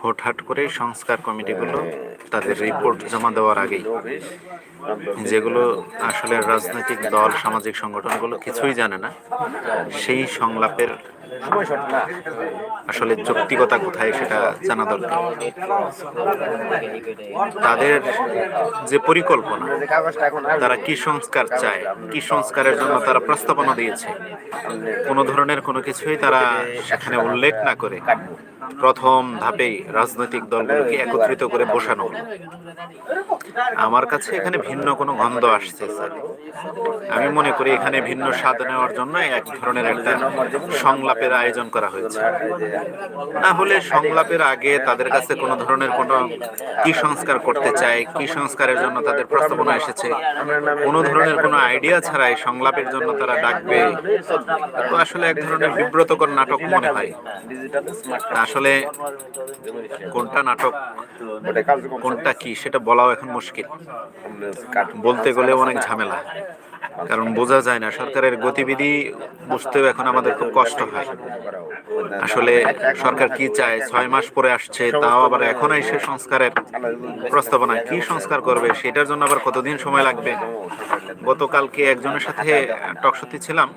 হুটহাট করে সংস্কার কমিটিগুলো তাদের রিপোর্ট জমা দেওয়ার আগেই। যেগুলো আসলে রাজনৈতিক দল, সামাজিক সংগঠনগুলো কিছুই জানে না, সেই সংলাপের আসলে যৌক্তিকতা কোথায় সেটা জানা দরকার। তাদের যে পরিকল্পনা, তারা কি সংস্কার চায়, কি সংস্কারের জন্য তারা প্রস্তাবনা দিয়েছে, কোনো ধরনের কোনো কিছুই তারা সেখানে উল্লেখ না করে। প্রথম ধাপেই রাজনৈতিক দলগুলোকে একত্রিত করে বসানো আমার কাছে এখানে ভিন্ন কোনো গন্ধ আসছে আমি মনে করি এখানে ভিন্ন স্বাদ নেওয়ার জন্য এক ধরনের একটা সংলাপের আয়োজন করা হয়েছে। না হলে সংলাপের আগে তাদের কাছে কোনো ধরনের কোনো কি সংস্কার করতে চায়, কি সংস্কারের জন্য তাদের প্রস্তাবনা এসেছে, কোনো ধরনের কোনো আইডিয়া ছাড়াই সংলাপের জন্য তারা ডাকবে, তো আসলে এক ধরনের বিব্রতকর নাটক মনে হয়। আসলে কোনটা নাটক, কোনটা কি সেটা বলাও এখন মুশকিল। বলতে গেলে অনেক ঝামেলা। কারণ বোঝা যায় না, সরকারের গতিবিধি বুঝতেও এখন আমাদের খুব কষ্ট হয়। আসলে সরকার কি চায়, ছয় মাস পরে আসছে, তাও আবার এখন এসে সংস্কারের প্রস্তাবনা, কি সংস্কার করবে, সেটার জন্য আবার কতদিন সময় লাগবে? গতকালকে একজনের সাথে টকশতি ছিলাম,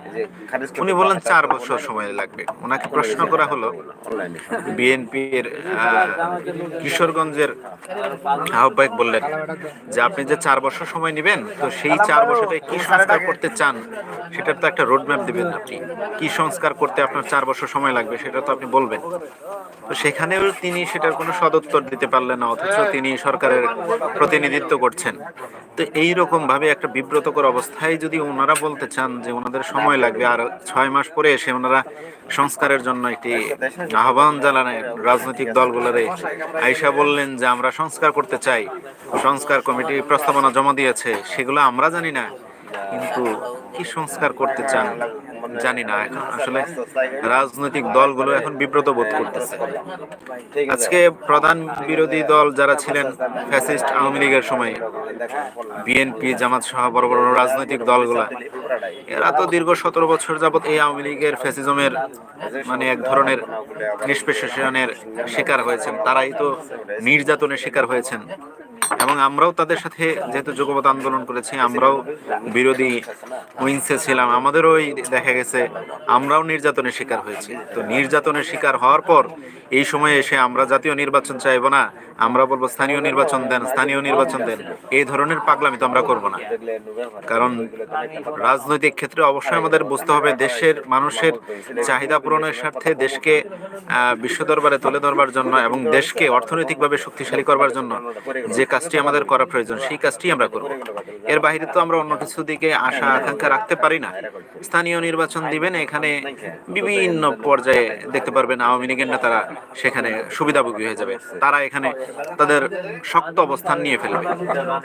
উনি বললেন চার বছর সময় লাগবে। ওনাকে প্রশ্ন করা হলো অনলাইনে বিএনপির কিশোরগঞ্জের আহ্বায়ক বললেন যে, আপনি যে চার বছর সময় নেবেন, তো সেই চার বছরে কি সংস্কার করতে চান সেটার তো একটা রোড ম্যাপ দিবেন আপনি। কি সংস্কার করতে আপনার চার বছর সময় লাগবে সেটা তো আপনি বলবেন। তো সেখানেও তিনি সেটার কোনো সদুত্তর দিতে পারলেন না অথচ তিনি সরকারের প্রতিনিধিত্ব করছেন। তো এই রকম ভাবে একটা বিব্রতকর অবস্থায় যদি ওনারা বলতে চান যে ওনাদের সময় লাগবে আর ছয় মাস পরে এসে ওনারা সংস্কারের জন্য একটি আহ্বান জানালেন রাজনৈতিক দলগুলোরে আইসা বললেন যে আমরা সংস্কার করতে চাই। সংস্কার কমিটি প্রস্তাবনা জমা দিয়েছে। সেগুলো আমরা জানি না। কিন্তু কি সংস্কার করতে চান, জানি না। এখন আসলে রাজনৈতিক দলগুলো এখন বিব্রত বোধ করতেছে। আজকে প্রধান বিরোধী দল যারা ছিলেন, ফ্যাসিস্ট আওয়ামী লীগের সময়, বিএনপি, জামাত সহ বড় বড় রাজনৈতিক দলগুলা, এরা তো দীর্ঘ সতেরো বছর যাবত এই আওয়ামী লীগের ফ্যাসিজমের মানে এক ধরনের নিষ্পেষণের শিকার হয়েছেন। তারাই তো নির্যাতনের শিকার হয়েছেন। এবং আমরাও তাদের সাথে যেহেতু যুগপৎ আন্দোলন করেছি, আমরাও বিরোধী উইংসে ছিলাম। আমাদেরও দেখা গেছে, আমরাও নির্যাতনের শিকার হয়েছি। তো নির্যাতনের শিকার হওয়ার পর এই সময়ে এসে আমরা জাতীয় নির্বাচন চাইব না, আমরা বলব স্থানীয় নির্বাচন দেন, স্থানীয় নির্বাচন দেন। এই ধরনের পাগলামি তো আমরা করব না। কারণ রাজনৈতিক ক্ষেত্রে অবশ্যই আমাদের বুঝতে হবে, দেশের মানুষের চাহিদা পূরণের স্বার্থে দেশকে বিশ্ব দরবারে তুলে ধরবার জন্য এবং দেশকে অর্থনৈতিকভাবে শক্তিশালী করবার জন্য যে কাজটি আমাদের করা প্রয়োজন, সেই কাজটি আমরা করব। এর বাইরে তো আমরা অন্য কিছু দিকে আশা, আকাঙ্ক্ষা রাখতে পারি না। স্থানীয় নির্বাচন দিবেন, এখানে বিভিন্ন পর্যায়ে দেখতে পারবেন আওয়ামী লীগের নেতারা সেখানে সুবিধাভোগী হয়ে যাবে। তারা এখানে তাদের শক্ত অবস্থান নিয়ে ফেলবে।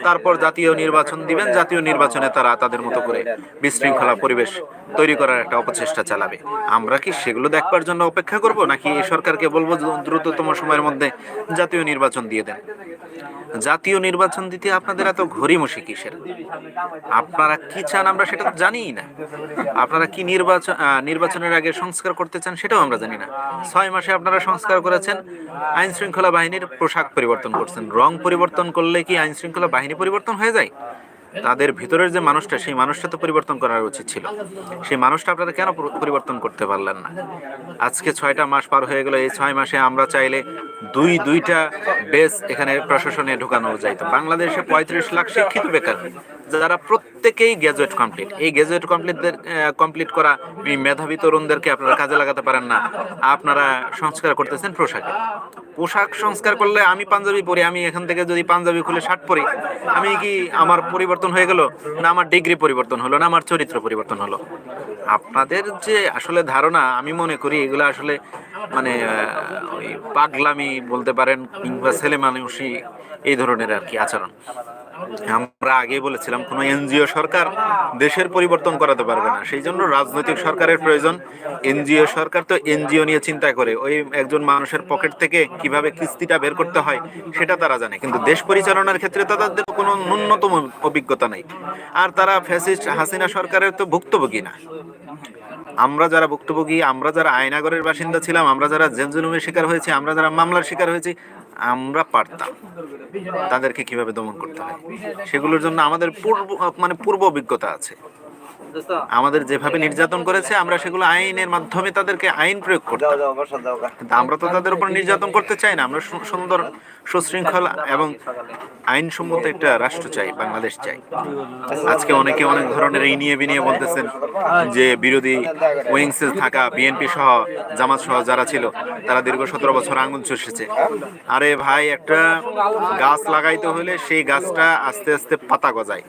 তারপর জাতীয় নির্বাচন দিবেন, জাতীয় নির্বাচনে তারা তাদের মতো করে বিশৃঙ্খলা পরিবেশ তৈরি করার একটা অপচেষ্টা চালাবে। আমরা কি সেগুলো দেখবার জন্য অপেক্ষা করব, নাকি এই সরকারকে বলব দ্রুততম সময়ের মধ্যে জাতীয় নির্বাচন দিয়ে দেন? জাতীয় নির্বাচন দিতে আপনাদের এত ঘড়িমসি কিসের? আপনারা কি চান আমরা সেটা তো জানিই না। আপনারা কি নির্বাচন নির্বাচনের আগে সংস্কার করতে চান সেটাও আমরা জানি না। ছয় মাসে আপনারা সংস্কার করেছেন আইন শৃঙ্খলা বাহিনীর পোশাক পরিবর্তন করছেন। রং পরিবর্তন করলে কি আইন শৃঙ্খলা বাহিনী পরিবর্তন হয়ে যায়? তাদের ভিতরের যে মানুষটা, সেই মানুষটা তো পরিবর্তন করার উচিত ছিল। সেই মানুষটা আপনারা কেন পরিবর্তন করতে পারলেন না? আজকে ছয়টা মাস পার হয়ে গেল, এই ছয় মাসে আমরা চাইলে দুই, দুইটা বেস এখানে প্রশাসনে ঢোকানো যাইতো বাংলাদেশে পঁয়ত্রিশ লাখ শিক্ষিত বেকার। যারা প্রত্যেকেই গ্যাজুয়েট কমপ্লিট এই গ্যাজুয়েট কমপ্লিটদের কমপ্লিট করা মেধাবী তরুণদেরকে আপনারা কাজে লাগাতে পারেন না। আপনারা সংস্কার করতেছেন পোশাকে। পোশাক সংস্কার করলে আমি পাঞ্জাবি পরি, আমি এখান থেকে যদি পাঞ্জাবি খুলে শার্ট পরি, আমি কি আমার পরিবর্তন হয়ে গেল? না, আমার ডিগ্রি পরিবর্তন হলো, না, আমার চরিত্র পরিবর্তন হলো। আপনাদের যে আসলে ধারণা, আমি মনে করি এগুলো আসলে মানে ওই পাগলামি বলতে পারেন কিংবা ছেলে মানুষই এই ধরনের আর কি আচরণ। আমরা আগে বলেছিলাম, কোনো এনজিও সরকার দেশের পরিবর্তন করাতে পারবে না। সেই জন্য রাজনৈতিক সরকারের প্রয়োজন। এনজিও সরকার তো এনজিও নিয়ে চিন্তা করে, ওই একজন মানুষের পকেট থেকে কীভাবে কিস্তিটা বের করতে হয় সেটা তারা জানে। কিন্তু দেশ পরিচালনার ক্ষেত্রে তাদের কোনো ন্যূনতম অভিজ্ঞতা নেই। আর তারা ফ্যাসিস্ট হাসিনা সরকারের তো ভুক্তভোগী না। আমরা যারা ভুক্তভোগী, আমরা যারা আয়নাগরের বাসিন্দা ছিলাম, আমরা যারা জেনজুলুমের শিকার হয়েছি, আমরা যারা মামলার শিকার হয়েছি আমরা পারতাম। তাদেরকে কীভাবে দমন করতে হয়? সেগুলোর জন্য আমাদের পূর্ব মানে পূর্ব অভিজ্ঞতা আছে। আমাদের যেভাবে নির্যাতন করেছে আমরা সেগুলো আইনের মাধ্যমে তাদেরকে আইন প্রয়োগ গা। কিন্তু আমরা তো তাদের উপর নির্যাতন করতে চাই না আমরা সুন্দর সুশৃঙ্খল এবং আইনসম্মত একটা রাষ্ট্র চাই বাংলাদেশ চাই। আজকে অনেকে অনেক ধরনের এই নিয়ে বিনিয়ে বলতেছেন যে বিরোধী উইংসে থাকা বিএনপি সহ জামাত সহ যারা ছিল তারা দীর্ঘ সতেরো বছর আঙুল চষেছে। আরে ভাই একটা গাছ লাগাইতে হলে সেই গাছটা আস্তে আস্তে পাতা গজায়।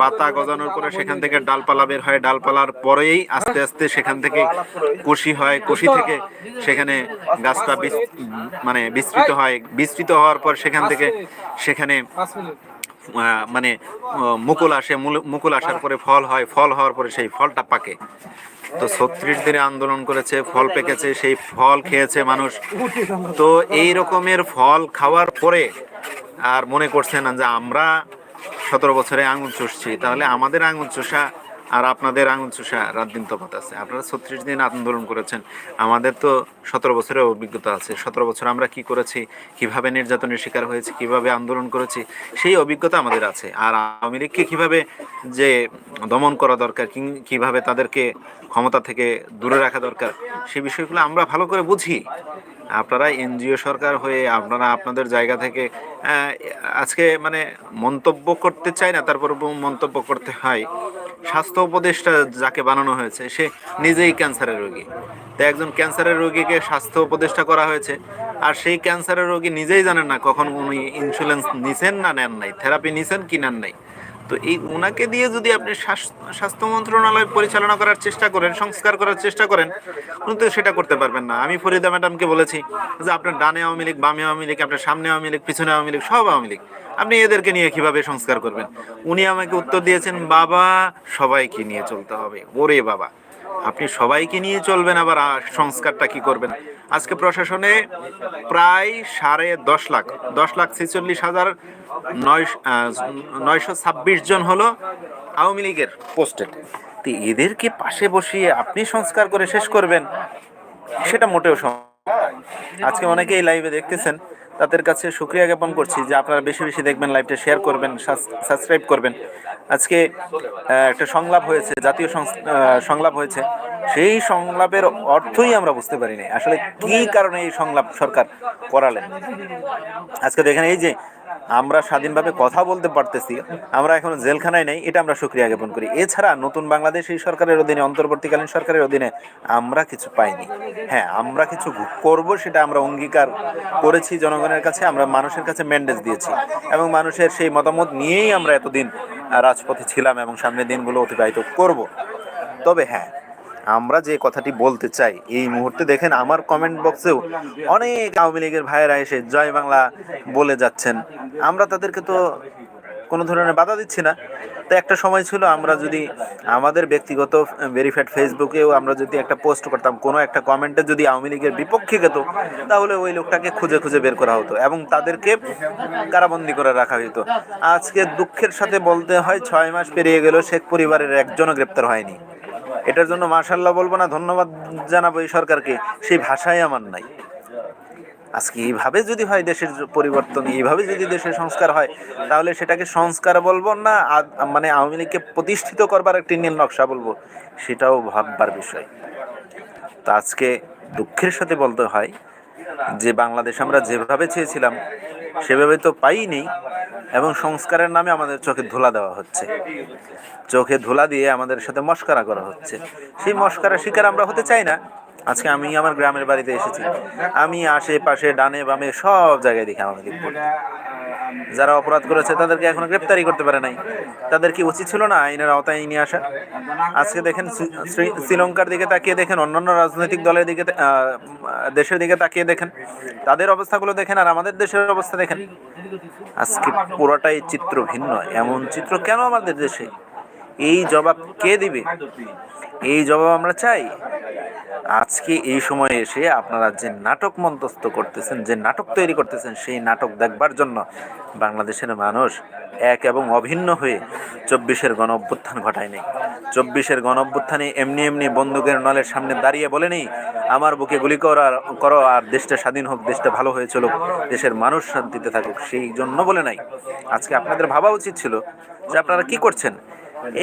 পাতা গজানোর পরে সেখান থেকে ডালপালা বের হয় ডালপালার পরেই আস্তে আস্তে সেখান থেকে কুশি হয় কুশি থেকে সেখানে গাছটা মানে বিস্তৃত হয়। বিস্তৃত হওয়ার পর সেখান থেকে সেখানে মানে মুকুল আসে মুকুল আসার পরে ফল হয়, ফল হওয়ার পরে সেই ফলটা পাকে। তো ছত্রিশ দিনে আন্দোলন করেছে, ফল পেকেছে, সেই ফল খেয়েছে মানুষ। তো এই রকমের ফল খাওয়ার পরে আর মনে করছে না যে আমরা সতেরো বছরে আঙুল চুষছি। তাহলে আমাদের আঙুল চুষা আর আপনাদের আঙুল চুষা রাত দিন তফাত আছে। আপনারা ছত্রিশ দিন আন্দোলন করেছেন। আমাদের তো সতেরো বছরের অভিজ্ঞতা আছে। সতেরো বছর আমরা কি করেছি? কীভাবে নির্যাতনের শিকার হয়েছি? কীভাবে আন্দোলন করেছি? সেই অভিজ্ঞতা আমাদের আছে। আর আওয়ামী লীগকে কীভাবে যে দমন করা দরকার, কিং- কীভাবে তাদেরকে ক্ষমতা থেকে দূরে রাখা দরকার সেই বিষয়গুলো আমরা ভালো করে বুঝি। আপনারা এনজিও সরকার হয়ে আপনারা আপনাদের জায়গা থেকে আজকে মানে মন্তব্য করতে চাই না, তারপর মন্তব্য করতে হয়। স্বাস্থ্য উপদেষ্টা যাকে বানানো হয়েছে, সে নিজেই ক্যান্সারের রোগী। তো একজন ক্যান্সারের রোগীকে স্বাস্থ্য উপদেষ্টা করা হয়েছে, আর সেই ক্যান্সারের রোগী নিজেই জানেন না কখন উনি ইন্স্যুরেন্স নিছেন না নেন নাই থেরাপি নিছেন কি নেন নাই। তো এই ওনাকে দিয়ে যদি আপনি স্বাস্থ্য মন্ত্রণালয় পরিচালনা করার চেষ্টা করেন, সংস্কার করার চেষ্টা করেন, উনি তো সেটা করতে পারবেন না। আমি ফরিদা ম্যাডামকে বলেছি যে আপনার ডানে আওয়ামী লীগ, বামে আওয়ামী লীগ, আপনার সামনে আওয়ামী লীগ, পিছনে আওয়ামী লীগ, সব আওয়ামী লীগ। আপনি এদেরকে নিয়ে কীভাবে সংস্কার করবেন? উনি আমাকে উত্তর দিয়েছেন, বাবা, সবাইকে নিয়ে চলতে হবে। ওরে বাবা, আপনি সবাইকে নিয়ে চলবেন, আবার সংস্কারটা কি করবেন? আজকে প্রশাসনে প্রায় সাড়ে দশ লাখ দশ লাখ ছেচল্লিশ হাজার নয় নয়শো ছাব্বিশ জন হলো আওয়ামী লীগের পোস্টেড। তো এদেরকে পাশে বসিয়ে আপনি সংস্কার করে শেষ করবেন, সেটা মোটেও আজকে অনেকেই লাইভে দেখতেছেন। তাদের কাছে সুক্রিয়া জ্ঞাপন করছি যে আপনারা বেশি বেশি দেখবেন লাইভটা শেয়ার করবেন সাবস্ক্রাইব করবেন। আজকে একটা সংলাপ হয়েছে, জাতীয় সংলাপ হয়েছে। সেই সংলাপের অর্থই আমরা বুঝতে পারিনি। আসলে কি কারণে এই সংলাপ সরকার করালেন? আজকে দেখেন এই যে আমরা স্বাধীনভাবে কথা বলতে পারতেছি, আমরা এখন জেলখানায় নেই, এটা আমরা সুক্রিয়া জ্ঞাপন করি। এছাড়া নতুন বাংলাদেশ এই সরকারের অধীনে, অন্তর্বর্তীকালীন সরকারের অধীনে আমরা কিছু পাইনি। হ্যাঁ আমরা কিছু করব, সেটা আমরা অঙ্গীকার করেছি জনগণের কাছে, আমরা মানুষের কাছে ম্যান্ডেজ দিয়েছি। এবং মানুষের সেই মতামত নিয়েই আমরা এতদিন রাজপথে ছিলাম এবং সামনের দিনগুলো অতিবাহিত করব। তবে হ্যাঁ আমরা যে কথাটি বলতে চাই, এই মুহূর্তে দেখেন আমার কমেন্ট বক্সেও অনেক আওয়ামী লীগের ভাইয়েরা এসে জয় বাংলা বলে যাচ্ছেন। আমরা তাদেরকে তো কোনো ধরনের বাধা দিচ্ছি না। তো একটা সময় ছিল আমরা যদি আমাদের ব্যক্তিগত ভেরিফাইড ফেসবুকেও আমরা যদি একটা পোস্ট করতাম, কোনো একটা কমেন্টে যদি আওয়ামী লীগের বিপক্ষে যেত তাহলে ওই লোকটাকে খুঁজে খুঁজে বের করা হতো এবং তাদেরকে কারাবন্দি করে রাখা হতো আজকে দুঃখের সাথে বলতে হয়, ছয় মাস পেরিয়ে গেল, শেখ পরিবারের একজনও গ্রেপ্তার হয়নি। এটার জন্য মার্শাল্লাহ বলব না, ধন্যবাদ জানাব এই সরকারকে। সেই ভাষাই আমার নাই। আজকে এইভাবে যদি হয় দেশের পরিবর্তন, এইভাবে যদি দেশের সংস্কার হয়, তাহলে সেটাকে সংস্কার বলব না মানে আওয়ামী লীগকে প্রতিষ্ঠিত করবার একটি নীল নকশা বলব, সেটাও ভাববার বিষয়। তো আজকে দুঃখের সাথে বলতে হয় যে, বাংলাদেশ আমরা যেভাবে চেয়েছিলাম, সেভাবে তো পাইনি। এবং সংস্কারের নামে আমাদের চোখে ধুলা দেওয়া হচ্ছে। চোখে ধুলা দিয়ে আমাদের সাথে মস্কারা করা হচ্ছে। সেই মস্কারা শিকার আমরা হতে চাই না। আজকে আমি আমার গ্রামের বাড়িতে এসেছি। আমি আশেপাশে, ডানে বামে সব জায়গায় দেখি আমাদের যারা অপরাধ করেছে, তাদেরকে এখনও গ্রেপ্তারি করতে পারে নাই। তাদের কি উচিত ছিল না আইনের আওতায় নিয়ে আসা? আজকে দেখেন শ্রী- শ্রী- শ্রীলঙ্কার দিকে তাকিয়ে দেখেন, অন্যান্য রাজনৈতিক দলের দিকে দেশের দিকে তাকিয়ে দেখেন। তাদের অবস্থাগুলো দেখেন আর আমাদের দেশের অবস্থা দেখেন। আজকে পুরোটাই চিত্র ভিন্ন, এমন চিত্র কেন আমাদের দেশে? এই জবাব কে দিবে? এই জবাব আমরা চাই। আজকে এই সময়ে এসে আপনারা যে নাটক মন্তস্থ করতেছেন, যে নাটক তৈরি করতেছেন, সেই নাটক দেখবার জন্য বাংলাদেশের মানুষ এক এবং অভিন্ন হয়ে চব্বিশের গণ অভ্যুত্থান ঘটায় নেই চব্বিশের গণ অভ্যুত্থানে এমনি এমনি বন্দুকের নলের সামনে দাঁড়িয়ে বলেনি আমার বুকে গুলি করা করো আর দেশটা স্বাধীন হোক, দেশটা ভালো হয়ে চলুক, দেশের মানুষ শান্তিতে থাকুক, সেই জন্য বলে নাই। আজকে আপনাদের ভাবা উচিত ছিল যে আপনারা কি করছেন?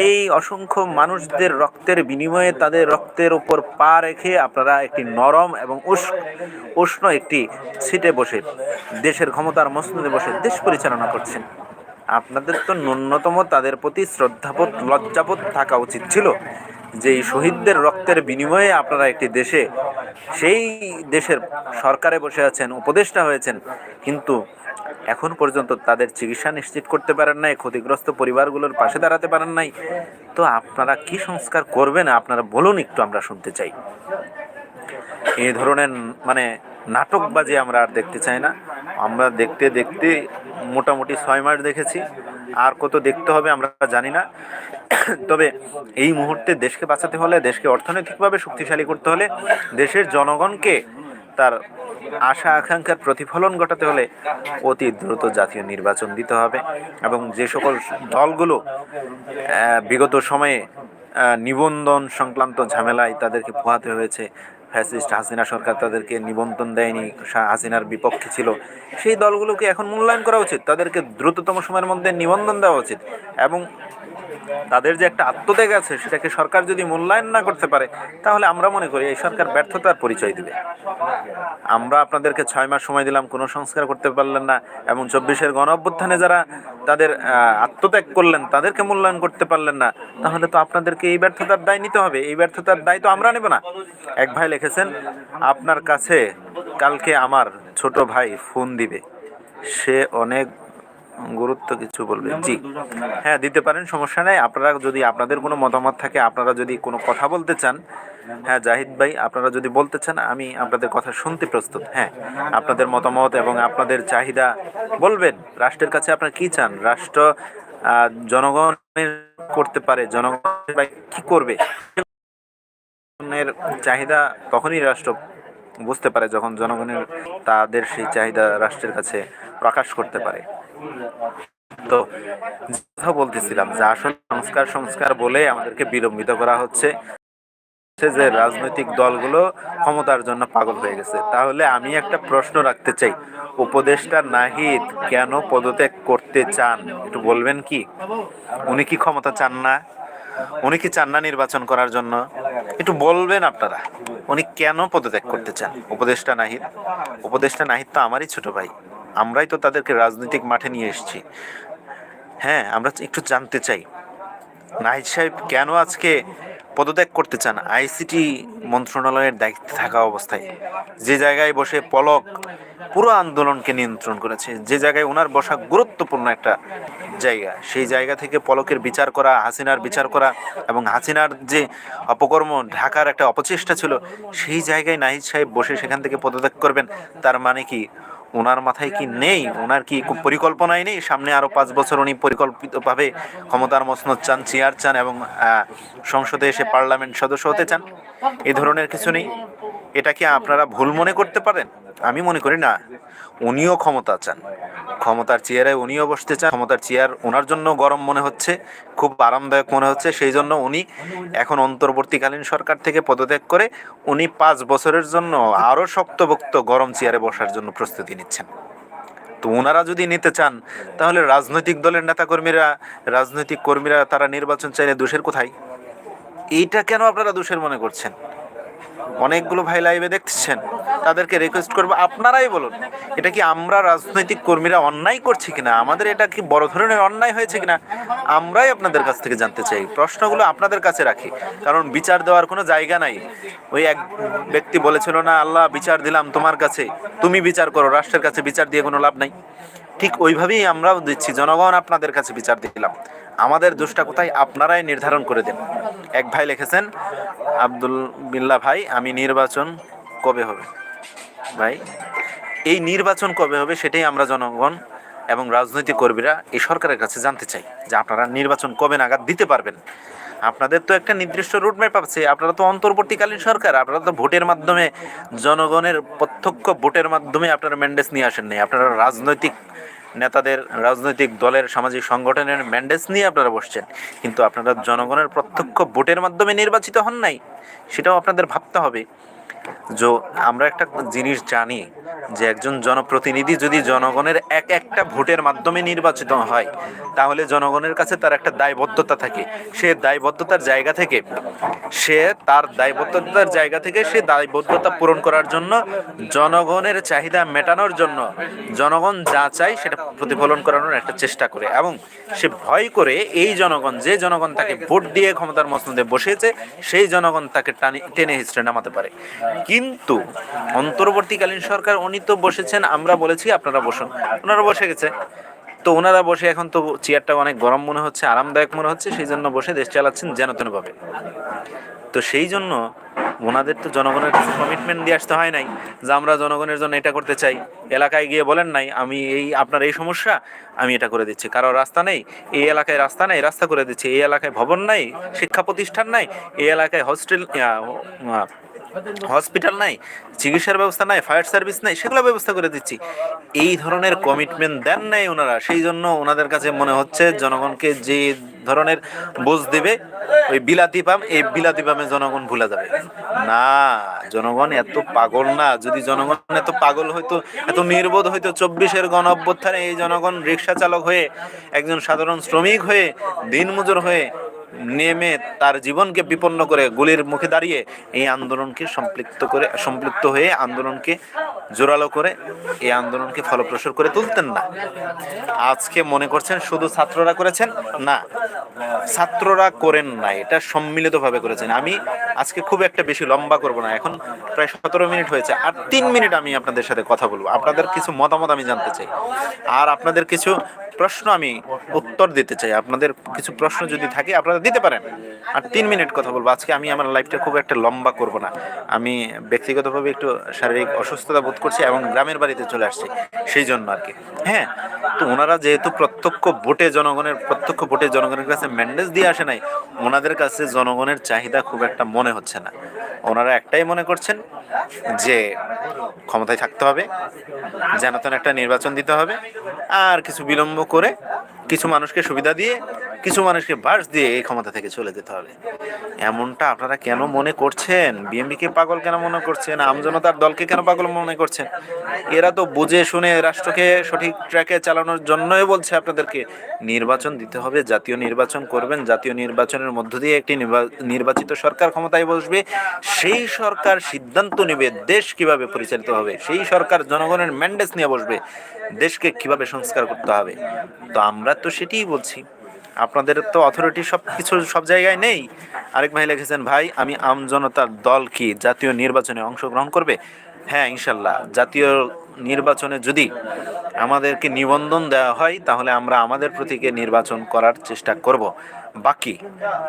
এই অসংখ্য মানুষদের রক্তের বিনিময়ে তাদের রক্তের উপর পা রেখে আপনারা একটি নরম এবং উষ্ণ একটি সিটে বসে, দেশের ক্ষমতার মসনদে বসে দেশ পরিচালনা করছেন। আপনাদের তো ন্যূনতম তাদের প্রতি শ্রদ্ধাবোধ, লজ্জাবোধ থাকা উচিত ছিল যে শহীদদের রক্তের বিনিময়ে আপনারা একটি দেশে, সেই দেশের সরকারে বসে আছেন, উপদেষ্টা হয়েছেন, কিন্তু এখন পর্যন্ত তাদের চিকিৎসা নিশ্চিত করতে পারেন নাই, ক্ষতিগ্রস্ত পরিবারগুলোর পাশে দাঁড়াতে পারেন নাই। তো আপনারা কি সংস্কার করবেন? আপনারা বলুন একটু, আমরা শুনতে চাই। এই ধরনের মানে নাটকবাজি আমরা আর দেখতে চাই না। আমরা দেখতে দেখতে মোটামুটি ছয় মাস দেখেছি। আর কত দেখতে হবে আমরা জানি না। তবে এই মুহূর্তে দেশকে বাঁচাতে হলে, দেশকে অর্থনৈতিকভাবে শক্তিশালী করতে হলে, দেশের জনগণকে তার আশা আকাঙ্ক্ষার প্রতিফলন ঘটাতে হলে অতি দ্রুত জাতীয় নির্বাচন দিতে হবে এবং যে সকল দলগুলো বিগত সময়ে নিবন্ধন সংক্রান্ত ঝামেলায় তাদেরকে পোহাতে হয়েছে, ফ্যাসিস্ট হাসিনা সরকার তাদেরকে নিবন্ধন দেয়নি হাসিনার বিপক্ষে ছিল, সেই দলগুলোকে এখন মূল্যায়ন করা উচিত, তাদেরকে দ্রুততম সময়ের মধ্যে নিবন্ধন দেওয়া উচিত এবং তাদের যে একটা আত্মত্যাগ আছে, সেটাকে সরকার যদি মূল্যায়ন না করতে পারে, তাহলে আমরা মনে করি এই সরকার ব্যর্থতার পরিচয় দিবে। আমরা আপনাদেরকে ছয় মাস সময় দিলাম, কোনো সংস্কার করতে পারলেন না, এবং চব্বিশের গণ অভ্যুত্থানে যারা তাদের আত্মত্যাগ করলেন, তাদেরকে মূল্যায়ন করতে পারলেন না, তাহলে তো আপনাদেরকে এই ব্যর্থতার দায় নিতে হবে। এই ব্যর্থতার দায় তো আমরা নেব না। এক ভাই লিখেছেন, আপনার কাছে কালকে আমার ছোট ভাই ফোন দিবে। সে অনেক গুরুত্ব কিছু বলবে। জি। হ্যাঁ দিতে পারেন সমস্যা নেই। আপনারা যদি আপনাদের কোনো মতামত থাকে আপনারা যদি কোনো কথা বলতে চান হ্যাঁ জাহিদ ভাই আপনারা যদি বলতে চান আমি আপনাদের কথা শুনতে প্রস্তুত। হ্যাঁ আপনাদের মতামত এবং আপনাদের চাহিদা বলবেন। রাষ্ট্রের কাছে আপনারা কি চান? রাষ্ট্র আহ, জনগণের করতে পারে। জনগণের কি করবে? জনগণের চাহিদা তখনই রাষ্ট্র বুঝতে পারে যখন জনগণের তাদের সেই চাহিদা রাষ্ট্রের কাছে প্রকাশ করতে পারে। তো কথা বলতেছিলাম যে আসলে সংস্কার সংস্কার বলে আমাদেরকে বিলম্বিত করা হচ্ছে। যে রাজনৈতিক দলগুলো ক্ষমতার জন্য পাগল হয়ে গেছে। তাহলে আমি একটা প্রশ্ন রাখতে চাই, উপদেষ্টা নাহিদ কেন পদত্যাগ করতে চান? একটু বলবেন কি? উনি কি ক্ষমতা চান না? উনি কি চান না নির্বাচন করার জন্য? একটু বলবেন আপনারা, উনি কেন পদত্যাগ করতে চান? উপদেষ্টা নাহিদ? উপদেষ্টা নাহিদ তো আমারই ছোট ভাই। আমরাই তো তাদেরকে রাজনৈতিক মাঠে নিয়ে এসেছি। হ্যাঁ আমরা একটু জানতে চাই, নাহিদ সাহেব কেন আজকে পদত্যাগ করতে চান আইসিটি মন্ত্রণালয়ের দায়িত্বে থাকা অবস্থায়? যে জায়গায় বসে পলক পুরো আন্দোলনকে নিয়ন্ত্রণ করেছে, যে জায়গায় ওনার বসা গুরুত্বপূর্ণ একটা জায়গা, সেই জায়গা থেকে পলকের বিচার করা, হাসিনার বিচার করা এবং হাসিনার যে অপকর্ম ঢাকার একটা অপচেষ্টা ছিল, সেই জায়গায় নাহিদ সাহেব বসে সেখান থেকে পদত্যাগ করবেন, তার মানে কি ওনার মাথায় কি নেই? ওনার কি পরিকল্পনায় পরিকল্পনাই নেই? সামনে আরও পাঁচ বছর উনি পরিকল্পিতভাবে ক্ষমতার মসনদ চান চেয়ার চান এবং সংসদে এসে পার্লামেন্ট সদস্য হতে চান। এ ধরনের কিছু নেই? এটা কি আপনারা ভুল মনে করতে পারেন? আমি মনে করি না। উনিও ক্ষমতা চান। ক্ষমতার চেয়ারে উনিও বসতে চান। ক্ষমতার চেয়ার ওনার জন্য গরম মনে হচ্ছে, খুব আরামদায়ক মনে হচ্ছে। সেই জন্য উনি এখন অন্তর্বর্তীকালীন সরকার থেকে পদত্যাগ করে উনি পাঁচ বছরের জন্য আরও শক্তভক্ত গরম চেয়ারে বসার জন্য প্রস্তুতি নিচ্ছেন। তো ওনারা যদি নিতে চান, তাহলে রাজনৈতিক দলের নেতাকর্মীরা, রাজনৈতিক কর্মীরা তারা নির্বাচন চাইলে দোষের কোথায়? এইটা কেন আপনারা দোষের মনে করছেন? অনেকগুলো ভাই লাইভে দেখছেন, তাদেরকে রিকোয়েস্ট করব, আপনারাই বলুন, এটা কি আমরা রাজনৈতিক কর্মীরা অন্যায় করছি কিনা? আমাদের এটা কি বড় ধরনের অন্যায় হয়েছে কিনা? আমরাই আপনাদের কাছ থেকে জানতে চাই। প্রশ্নগুলো আপনাদের কাছে রাখি, কারণ বিচার দেওয়ার কোনো জায়গা নাই। ওই এক ব্যক্তি বলেছিল, না আল্লাহ, বিচার দিলাম তোমার কাছে, তুমি বিচার করো, রাষ্ট্রের কাছে বিচার দিয়ে কোনো লাভ নাই। ঠিক ওইভাবেই আমরাও দিচ্ছি, জনগণ আপনাদের কাছে বিচার দিলাম। আমাদের দোষটা কোথায়? আপনারাই নির্ধারণ করে দেন। এক ভাই লিখেছেন আব্দুল বিল্লা ভাই, আমি নির্বাচন কবে হবে? ভাই, এই নির্বাচন কবে হবে সেটাই আমরা জনগণ এবং রাজনৈতিক কর্মীরা এই সরকারের কাছে জানতে চাই যে আপনারা নির্বাচন কবে নাগাদ দিতে পারবেন। আপনাদের তো একটা নির্দিষ্ট রুটম্যাপ আছে, আপনারা তো অন্তর্বর্তীকালীন সরকার, আপনারা তো ভোটের মাধ্যমে জনগণের প্রত্যক্ষ ভোটের মাধ্যমে আপনারা ম্যান্ডেস নিয়ে আসেন নাই আপনারা রাজনৈতিক নেতাদের রাজনৈতিক দলের সামাজিক সংগঠনের ম্যান্ডেজ নিয়ে আপনারা বসছেন। কিন্তু আপনারা জনগণের প্রত্যক্ষ ভোটের মাধ্যমে নির্বাচিত হন নাই, সেটাও আপনাদের ভাবতে হবে। যে আমরা একটা জিনিস জানি যে একজন জনপ্রতিনিধি যদি জনগণের এক একটা ভোটের মাধ্যমে নির্বাচিত হয়, তাহলে জনগণের কাছে তার একটা দায়বদ্ধতা থাকে। সে দায়বদ্ধতার জায়গা থেকে, সে তার দায়বদ্ধতার জায়গা থেকে সে দায়বদ্ধতা পূরণ করার জন্য জনগণের চাহিদা মেটানোর জন্য জনগণ যা চায় সেটা প্রতিফলন করানোর একটা চেষ্টা করে এবং সে ভয় করে এই জনগণ, যে জনগণ তাকে ভোট দিয়ে ক্ষমতার মসনদে বসেছে সেই জনগণ তাকে টানি টেনে হিচড়ে নামাতে পারে। কিন্তু অন্তর্বর্তীকালীন সরকার, উনি তো বসেছেন, আমরা বলেছি আপনারা বসুন। ওনারা বসে গেছে। তো ওনারা বসে এখন তো চেয়ারটা অনেক গরম মনে হচ্ছে, আরামদায়ক মনে হচ্ছে, সেই জন্য বসে দেশ চালাচ্ছেন যেন তেনভাবে তো সেই জন্য ওনাদের তো জনগণের কমিটমেন্ট দিয়ে আসতে হয় নাই, যে আমরা জনগণের জন্য এটা করতে চাই। এলাকায় গিয়ে বলেন নাই, আমি এই, আপনার এই সমস্যা, আমি এটা করে দিচ্ছি। কারও রাস্তা নেই, এই এলাকায় রাস্তা নেই, রাস্তা করে দিচ্ছি। এই এলাকায় ভবন নাই, শিক্ষা প্রতিষ্ঠান নাই, এই এলাকায় হস্টেল হসপিটাল নাই, চিকিৎসার ব্যবস্থা নাই, ফায়ার সার্ভিস নাই, সেগুলো ব্যবস্থা করে দিচ্ছি। এই ধরনের কমিটমেন্ট দেন নাই ওনারা, সেই জন্য ওনাদের কাছে মনে হচ্ছে জনগণকে যে ধরনের বোঝ দেবে, ওই বিলাতি পাম, এই বিলাতি পামে জনগণ ভুলে যাবে। না, জনগণ এত পাগল না, যদি জনগণ এত পাগল হইতো, এত নির্বোধ হইতো, চব্বিশের গণ অভ্যুত্থানে এই জনগণ রিক্সা চালক হয়ে, একজন সাধারণ শ্রমিক হয়ে, দিনমজুর হয়ে নেমে তার জীবনকে বিপন্ন করে গুলির মুখে দাঁড়িয়ে এই আন্দোলনকে সম্পৃক্ত করে, সম্পৃক্ত হয়ে আন্দোলনকে জোরালো করে, এই আন্দোলনকে ফলপ্রসূ করে তুলতেন না। আজকে মনে করছেন শুধু ছাত্ররা করেছেন? না, ছাত্ররা করেন না, এটা সম্মিলিতভাবে করেছেন। আমি আজকে খুব একটা বেশি লম্বা করব না। এখন প্রায় সতেরো মিনিট হয়েছে, আর তিন মিনিট আমি আপনাদের সাথে কথা বলব। আপনাদের কিছু মতামত আমি জানতে চাই। আর আপনাদের কিছু প্রশ্ন আমি উত্তর দিতে চাই। আপনাদের কিছু প্রশ্ন যদি থাকে, আপনারা দিতে পারেন। আর তিন মিনিট কথা বলব। আজকে আমি আমার লাইফটা খুব একটা লম্বা করব না। আমি ব্যক্তিগতভাবে একটু শারীরিক অসুস্থতা বোধ করছি এবং গ্রামের বাড়িতে চলে আসছি, সেই জন্য আর কি। হ্যাঁ তো ওনারা যেহেতু প্রত্যক্ষ ভোটে জনগণের, প্রত্যক্ষ ভোটে জনগণের কাছে ম্যান্ডেজ দিয়ে আসে নাই, ওনাদের কাছে জনগণের চাহিদা খুব একটা মনে হচ্ছে না। ওনারা একটাই মনে করছেন যে ক্ষমতায় থাকতে হবে, যেন একটা নির্বাচন দিতে হবে। আর কিছু বিলম্ব করে কিছু মানুষকে সুবিধা দিয়ে, কিছু মানুষকে বাস দিয়ে এই ক্ষমতা থেকে চলে যেতে হবে। এমনটা আপনারা কেন মনে করছেন? বিএমপিকে পাগল কেন মনে করছেন? আমজনতার দলকে কেন পাগল মনে করছেন? এরা তো বুঝে শুনে রাষ্ট্রকে সঠিক ট্র্যাকে চালানোর জন্যই বলছে আপনাদেরকে, নির্বাচন দিতে হবে, জাতীয় নির্বাচন করবেন, জাতীয় নির্বাচনের মধ্য দিয়ে একটি নির্বা- নির্বাচিত সরকার ক্ষমতায় বসবে, সেই সরকার সিদ্ধান্ত নেবে দেশ কীভাবে পরিচালিত হবে, সেই সরকার জনগণের ম্যান্ডেস নিয়ে বসবে, দেশকে কীভাবে সংস্কার করতে হবে। তো আমরা তো সেটিই বলছি। আপনাদের তো অথরিটি সব কিছু সব জায়গায় নেই। আরেক ভাই লিখেছেন, ভাই, আমি আমজনতার দল কি জাতীয় নির্বাচনে অংশগ্রহণ করবে? হ্যাঁ ইনশাল্লাহ। জাতীয় নির্বাচনে যদি আমাদেরকে নিবন্ধন দেওয়া হয়, তাহলে আমরা আমাদের প্রতীকে নির্বাচন করার চেষ্টা করব। বাকি?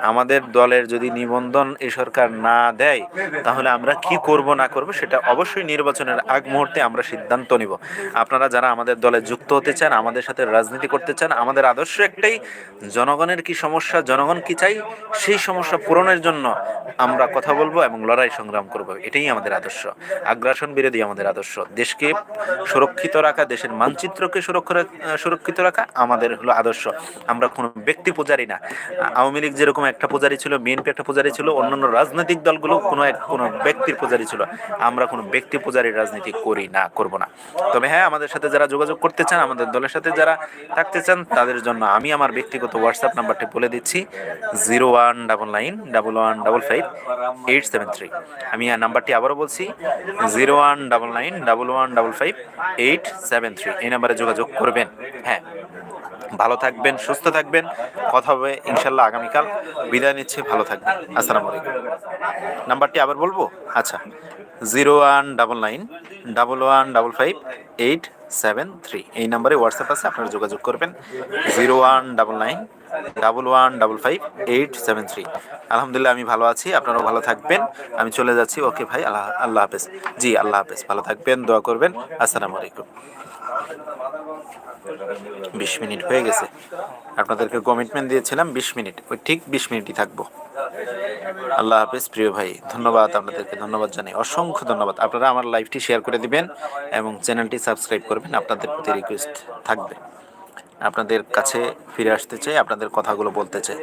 আমাদের দলের যদি নিবন্ধন এই সরকার না দেয়, তাহলে আমরা কি করব, না করব, সেটা অবশ্যই নির্বাচনের আগ মুহূর্তে আমরা সিদ্ধান্ত নিব। আপনারা যারা আমাদের দলে যুক্ত হতে চান, আমাদের সাথে রাজনীতি করতে চান, আমাদের আদর্শ একটাই, জনগণের কি সমস্যা, জনগণ কি চাই, সেই সমস্যা পূরণের জন্য আমরা কথা বলব এবং লড়াই সংগ্রাম করব। এটাই আমাদের আদর্শ। আগ্রাসন বিরোধী আমাদের আদর্শ। দেশকে সুরক্ষিত রাখা, দেশের মানচিত্রকে সুরক্ষা, সুরক্ষিত রাখা আমাদের হলো আদর্শ। আমরা কোনো ব্যক্তি পূজারি না। আওয়ামী লীগ যেরকম একটা পূজারি ছিল, বিএনপি একটা পূজারি ছিল, অন্যান্য রাজনৈতিক দলগুলো কোনো এক কোনো ব্যক্তির পূজারি ছিল। আমরা কোনো ব্যক্তি পূজারির রাজনীতি করি না, করব না। তবে হ্যাঁ আমাদের সাথে যারা যোগাযোগ করতে চান, আমাদের দলের সাথে যারা থাকতে চান, তাদের জন্য আমি আমার ব্যক্তিগত হোয়াটসঅ্যাপ নাম্বারটি বলে দিচ্ছি, zero one double nine double one double five eight seven three. আমি আর নাম্বারটি আবারও বলছি, zero one double nine double one double five eight seven three. এই নাম্বারে যোগাযোগ করবেন। হ্যাঁ। ভালো থাকবেন, সুস্থ থাকবেন। কথা হবে ইনশাল্লাহ আগামীকাল। বিদায় নিচ্ছে, ভালো থাকবেন। আসসালামু আলাইকুম। নাম্বারটি আবার বলব? আচ্ছা zero one double nine double one double five eight seven three. এই নাম্বারে হোয়াটসঅ্যাপ আছে, আপনারা যোগাযোগ করবেন। Zero one double nine double one double five eight seven three. আলহামদুলিল্লাহ, আমি ভালো আছি, আপনারাও ভালো থাকবেন। আমি চলে যাচ্ছি, ওকে ভাই, আল্লাহ আল্লাহ হাফেজ। জি, আল্লাহ হাফেজ, ভালো থাকবেন, দোয়া করবেন। আসসালামু আলাইকুম। বিশ মিনিট হয়ে গেছে। আপনাদেরকে কমিটমেন্ট দিয়েছিলাম বিশ মিনিট। ওই ঠিক বিশ মিনিটই থাকব। আল্লাহ হাফেজ, প্রিয় ভাই, ধন্যবাদ আপনাদেরকে, ধন্যবাদ জানাই। অসংখ্য ধন্যবাদ। আপনারা আমার লাইভটি শেয়ার করে দিবেন এবং চ্যানেলটি সাবস্ক্রাইব করবেন। আপনাদের প্রতি রিকোয়েস্ট থাকবে। আপনাদের কাছে ফিরে আসতে চাই, আপনাদের কথাগুলো বলতে চাই।